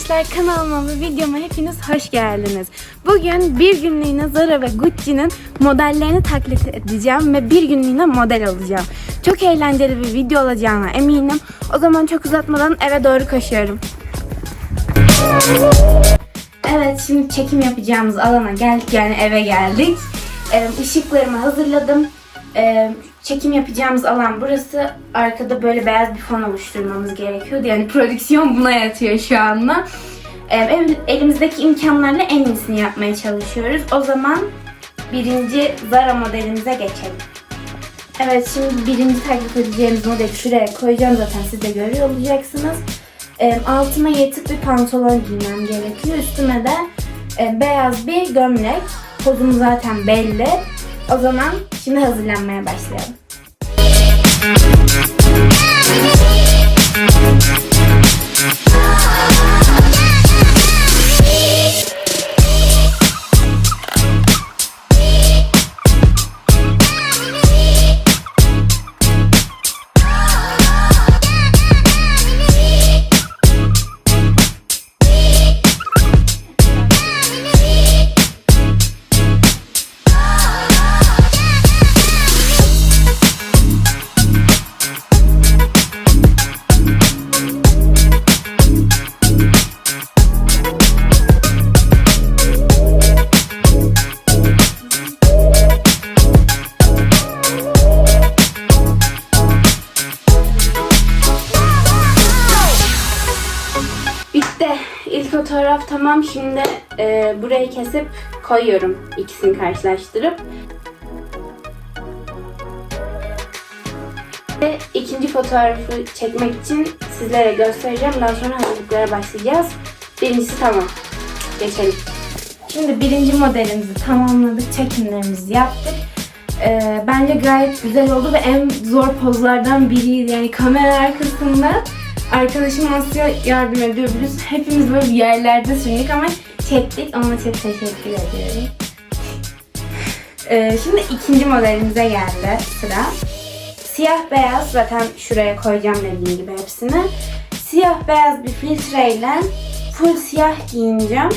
Gençler. Kanalıma ve videoma hepiniz hoş geldiniz. Bugün bir günlüğüne Zara ve Gucci'nin modellerini taklit edeceğim ve bir günlüğüne model alacağım. Çok eğlenceli bir video olacağına eminim. O zaman çok uzatmadan eve doğru koşuyorum. Evet şimdi çekim yapacağımız alana geldik yani eve geldik. Ee, ışıklarımı hazırladım. Ee, çekim yapacağımız alan burası. Arkada böyle beyaz bir fon oluşturmamız gerekiyordu. Yani prodüksiyon buna yatıyor şu anda. Ee, elimizdeki imkanlarla en iyisini yapmaya çalışıyoruz. O zaman birinci Zara modelimize geçelim. Evet şimdi birinci taklit edeceğimiz modeli şuraya koyacağım zaten siz de görüyor olacaksınız. E, altıma yırtık bir pantolon giymem gerekiyor. Üstüme de e, beyaz bir gömlek. Pozum zaten belli. O zaman şimdi hazırlanmaya başlayalım. Bitti. İlk fotoğraf tamam. Şimdi e, burayı kesip koyuyorum. ikisini karşılaştırıp. Ve ikinci fotoğrafı çekmek için sizlere göstereceğim. Daha sonra hazırlıklara başlayacağız. Birincisi tamam. Geçelim. Şimdi birinci modelimizi tamamladık. Çekimlerimizi yaptık. Ee, bence gayet güzel oldu ve en zor pozlardan biriydi. Yani kamera arkasında arkadaşım Asya yardım ediyor biliyorsun. Hepimiz böyle yerlerde süründük ama çektik. Ona çok teşekkür ediyorum. Ee, şimdi ikinci modelimize geldi sıra. Siyah beyaz zaten şuraya koyacağım dediğim gibi hepsini. Siyah beyaz bir filtreyle full siyah giyineceğim.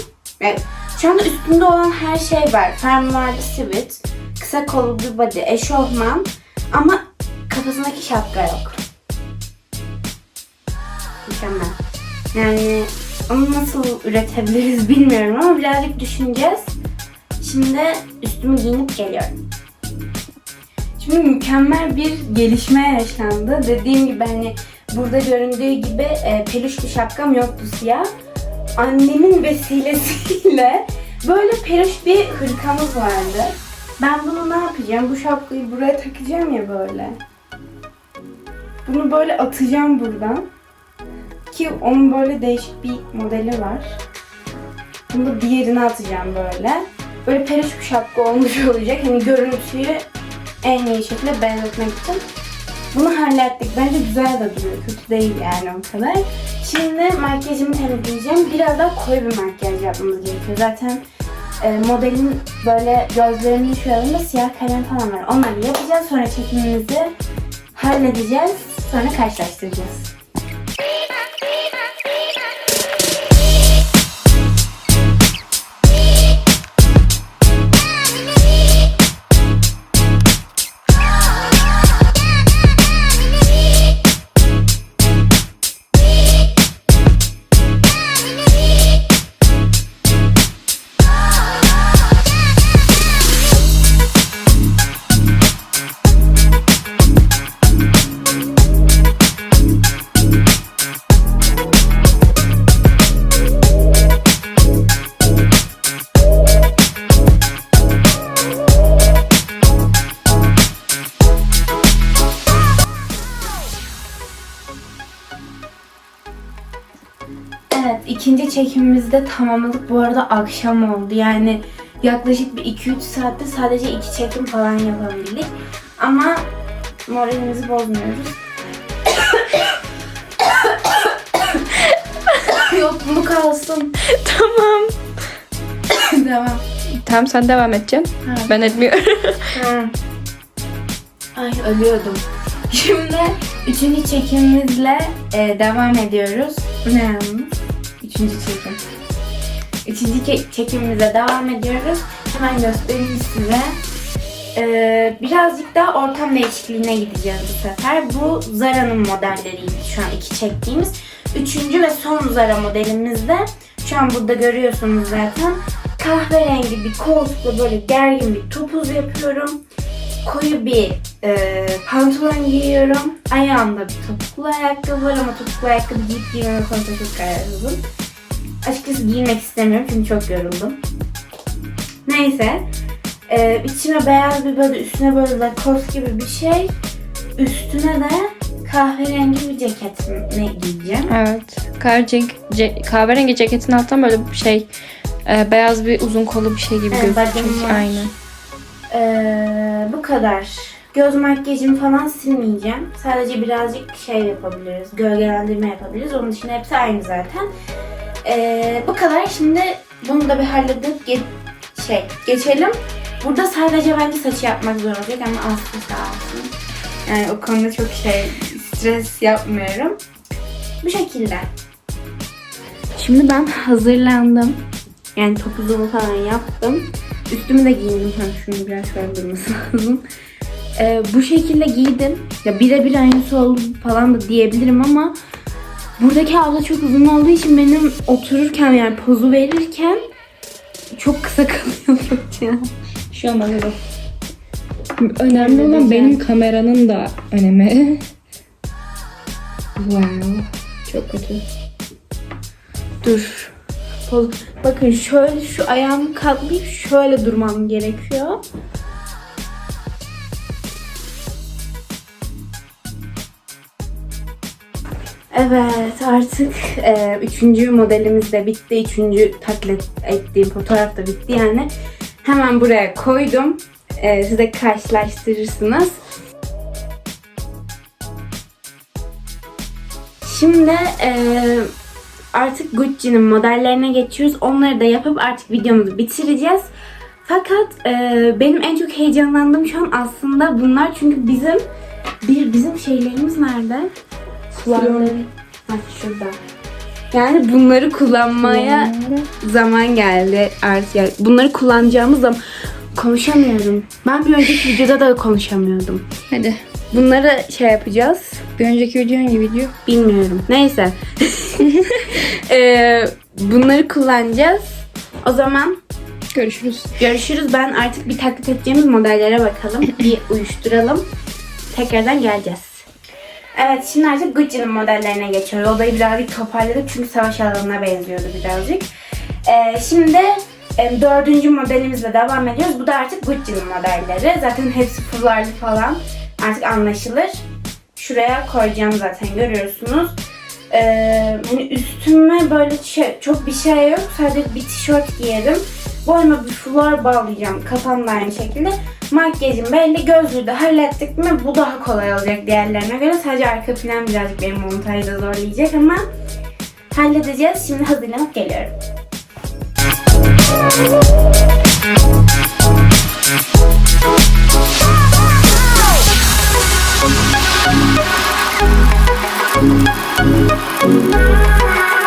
Evet. Şu anda üstünde olan her şey var. Fermuarlı sivit, kısa kollu bir body, eşofman ama kafasındaki şapka yok. Mükemmel. Yani onu nasıl üretebiliriz bilmiyorum ama birazcık düşüneceğiz. Şimdi üstümü giyinip geliyorum. Şimdi mükemmel bir gelişme yaşandı. Dediğim gibi hani burada göründüğü gibi e, peluş bir şapkam yoktu siyah. Annemin vesilesiyle böyle peluş bir hırkamız vardı. Ben bunu ne yapacağım? Bu şapkayı buraya takacağım ya böyle. Bunu böyle atacağım buradan. Ki onun böyle değişik bir modeli var. Bunu da diğerine atacağım böyle. Böyle peluş bir şapka olmuş olacak. Hani görüntüyü en iyi şekilde benzetmek için. Bunu hallettik. Bence güzel de duruyor. Kötü değil yani o kadar. Şimdi makyajımı temizleyeceğim. Biraz daha koyu bir makyaj yapmamız gerekiyor. Zaten e, modelin böyle gözlerinin şuralarında siyah kalem falan var. Onları yapacağız. Sonra çekimimizi halledeceğiz. Sonra karşılaştıracağız. İkinci çekimimizi de tamamladık. Bu arada akşam oldu. Yani yaklaşık bir 2-3 saatte sadece iki çekim falan yapabildik. Ama moralimizi bozmuyoruz. Yok bu kalsın. Tamam. Devam. Tamam sen devam edeceksin. Ha. Ben etmiyorum. Ha. Ay ölüyordum. Şimdi üçüncü çekimimizle e, devam ediyoruz. Ne yalnız? Üçüncü çekim. Üçüncü çekimimize devam ediyoruz. Hemen göstereyim size. Ee, birazcık daha ortam değişikliğine gideceğiz bu sefer. Bu Zara'nın modelleriydi şu an iki çektiğimiz. Üçüncü ve son Zara modelimizde şu an burada görüyorsunuz zaten kahverengi bir koltukla böyle gergin bir topuz yapıyorum. Koyu bir e, pantolon giyiyorum. Ayağımda bir topuklu ayakkabı var ama topuklu ayakkabı giyip giymeme konusunda çok kararsızım. Açıkçası giymek istemiyorum çünkü çok yoruldum. Neyse. E, içime beyaz bir böyle üstüne böyle Lacoste gibi bir şey. Üstüne de kahverengi bir ceket ne giyeceğim. Evet. Kahverengi, ce- kahverengi ceketin alttan böyle bir şey e, beyaz bir uzun kollu bir şey gibi Evet, gözüküyor. Aynen. Ee, bu kadar. Göz makyajımı falan silmeyeceğim. Sadece birazcık şey yapabiliriz. Gölgelendirme yapabiliriz. Onun dışında hepsi aynı zaten. Ee, bu kadar. Şimdi bunu da bir halledip ge- şey geçelim. Burada sadece bence saçı yapmak zor olacak ama Aslı sağ olsun. Yani o konuda çok şey stres yapmıyorum. Bu şekilde. Şimdi ben hazırlandım. Yani topuzumu falan yaptım. Üstümü de giyindim. Ha, şunu biraz şöyle durması lazım. Ee, bu şekilde giydim. Ya birebir aynısı oldu falan da diyebilirim ama buradaki abla çok uzun olduğu için benim otururken yani pozu verirken çok kısa kalıyor. Şu an bu. Önemli olan benim kameranın da önemi. wow. Çok kötü. Dur. Poz. Bakın şöyle şu ayağımı katlayıp şöyle durmam gerekiyor. Evet artık e, üçüncü modelimiz de bitti. Üçüncü taklit ettiğim fotoğraf da bitti yani. Hemen buraya koydum. E, siz de karşılaştırırsınız. Şimdi e, artık Gucci'nin modellerine geçiyoruz. Onları da yapıp artık videomuzu bitireceğiz. Fakat e, benim en çok heyecanlandığım şu an aslında bunlar çünkü bizim bir bizim şeylerimiz nerede? Şurada. Yani bunları kullanmaya zaman geldi artık. Yani bunları kullanacağımız zaman konuşamıyorum. Ben bir önceki videoda da konuşamıyordum. Hadi. Bunları şey yapacağız. Bir önceki video hangi video? Bilmiyorum. Neyse. Ee, bunları kullanacağız. O zaman Görüşürüz. görüşürüz. Ben artık bir taklit edeceğimiz modellere bakalım. bir uyuşturalım. Tekrardan geleceğiz. Evet şimdi artık Gucci'nin modellerine geçiyoruz. Odayı birazcık toparladık çünkü savaş alanına benziyordu birazcık. Ee, şimdi e, dördüncü modelimizle devam ediyoruz. Bu da artık Gucci'nin modelleri. Zaten hepsi fularlı falan. Artık anlaşılır. Şuraya koyacağım zaten görüyorsunuz. Ee, hani üstüme böyle şey- çok bir şey yok. Sadece bir tişört giyerim. Boyuma bir fular bağlayacağım. Kafam da aynı şekilde. Makyajım belli. Gözlüğü de hallettik mi bu daha kolay olacak diğerlerine göre. Sadece arka plan birazcık benim montajda zorlayacak ama halledeceğiz. Şimdi hazırlanıp geliyorum.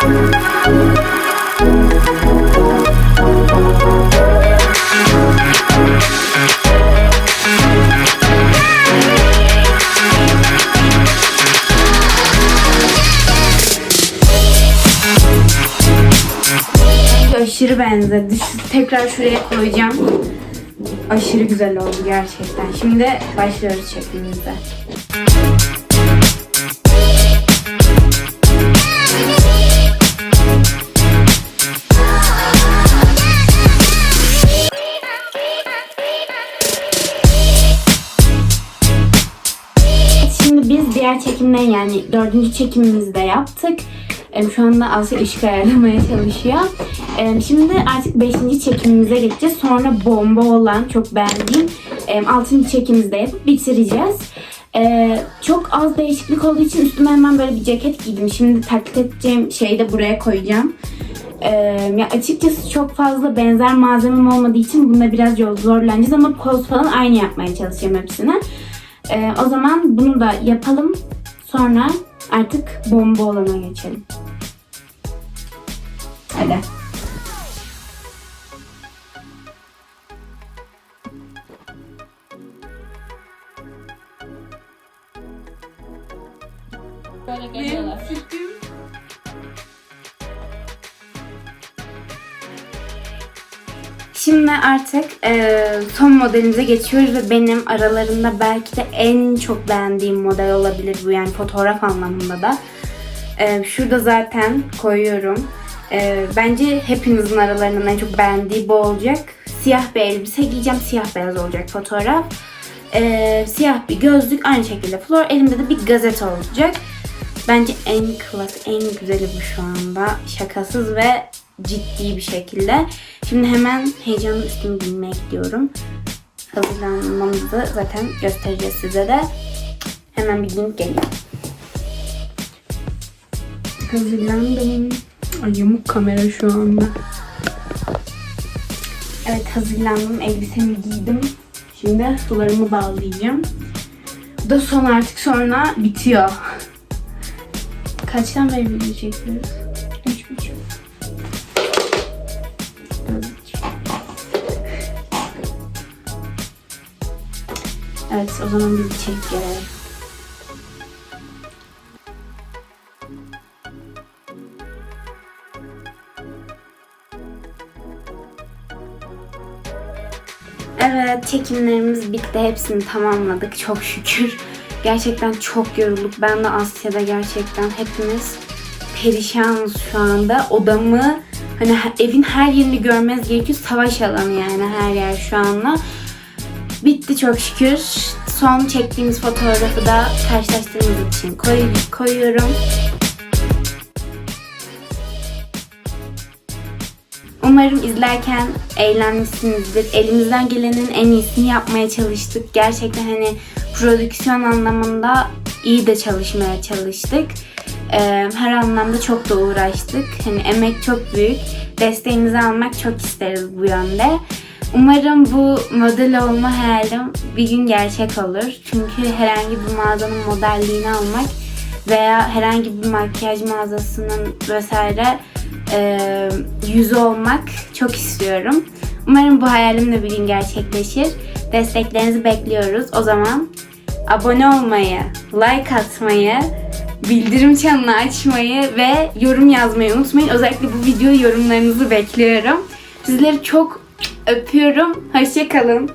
Bence aşırı benzedi. Tekrar şuraya koyacağım. Aşırı güzel oldu gerçekten. Şimdi başlıyoruz çekimimize. Şimdi biz diğer çekimden yani dördüncü çekimimizi de yaptık. Şu anda Asya ışık ayarlamaya çalışıyor. Şimdi artık beşinci çekimimize geçeceğiz. Sonra bomba olan çok beğendiğim em, altıncı çekimimizi de yapıp bitireceğiz. Ee, çok az değişiklik olduğu için üstüme hemen böyle bir ceket giydim. Şimdi taklit edeceğim şeyi de buraya koyacağım. Ya açıkçası çok fazla benzer malzemem olmadığı için bunda biraz yol zorlanacağız ama poz falan aynı yapmaya çalışacağım hepsine. Ee, o zaman bunu da yapalım. Sonra artık bomba olana geçelim. Hadi. Artık e, son modelimize geçiyoruz ve benim aralarında belki de en çok beğendiğim model olabilir bu yani fotoğraf anlamında da. E, şurada zaten koyuyorum. E, bence hepinizin aralarından en çok beğendiği bu olacak. Siyah bir elbise giyeceğim. Siyah beyaz olacak fotoğraf. E, siyah bir gözlük aynı şekilde flor. Elimde de bir gazete olacak. Bence en klas, en güzeli bu şu anda. Şakasız ve ciddi bir şekilde. Şimdi hemen heyecanlı üstümü giymeye gidiyorum. Hazırlanmamızı zaten göstereceğiz size de. Hemen bir giyinip geliyorum. Hazırlandım. Ay yamuk kamera şu anda. Evet hazırlandım. Elbisemi giydim. Şimdi sularımı bağlayacağım. Bu da son artık sonra bitiyor. Kaçtan beri video çekiyoruz? Üç buçuk. Evet o zaman biz çekip gelelim. Evet çekimlerimiz bitti. Hepsini tamamladık çok şükür. Gerçekten çok yorulduk. Ben de Asya'da gerçekten hepimiz perişanız şu anda. Odamı hani evin her yerini görmez gerekiyor. Savaş alanı yani her yer şu anda. Bitti çok şükür. Son çektiğimiz fotoğrafı da karşılaştırmamız için koy, koyuyorum. Umarım izlerken eğlenmişsinizdir. Elimizden gelenin en iyisini yapmaya çalıştık. Gerçekten hani prodüksiyon anlamında iyi de çalışmaya çalıştık. Ee, her anlamda çok da uğraştık. Hani emek çok büyük. Desteğinizi almak çok isteriz bu yönde. Umarım bu model olma hayalim bir gün gerçek olur. Çünkü herhangi bir mağazanın modelliğini almak veya herhangi bir makyaj mağazasının vesaire e, yüzü olmak çok istiyorum. Umarım bu hayalim de bir gün gerçekleşir. Desteklerinizi bekliyoruz. O zaman abone olmayı, like atmayı, bildirim çanını açmayı ve yorum yazmayı unutmayın. Özellikle bu video yorumlarınızı bekliyorum. Sizleri çok öpüyorum. Hoşçakalın.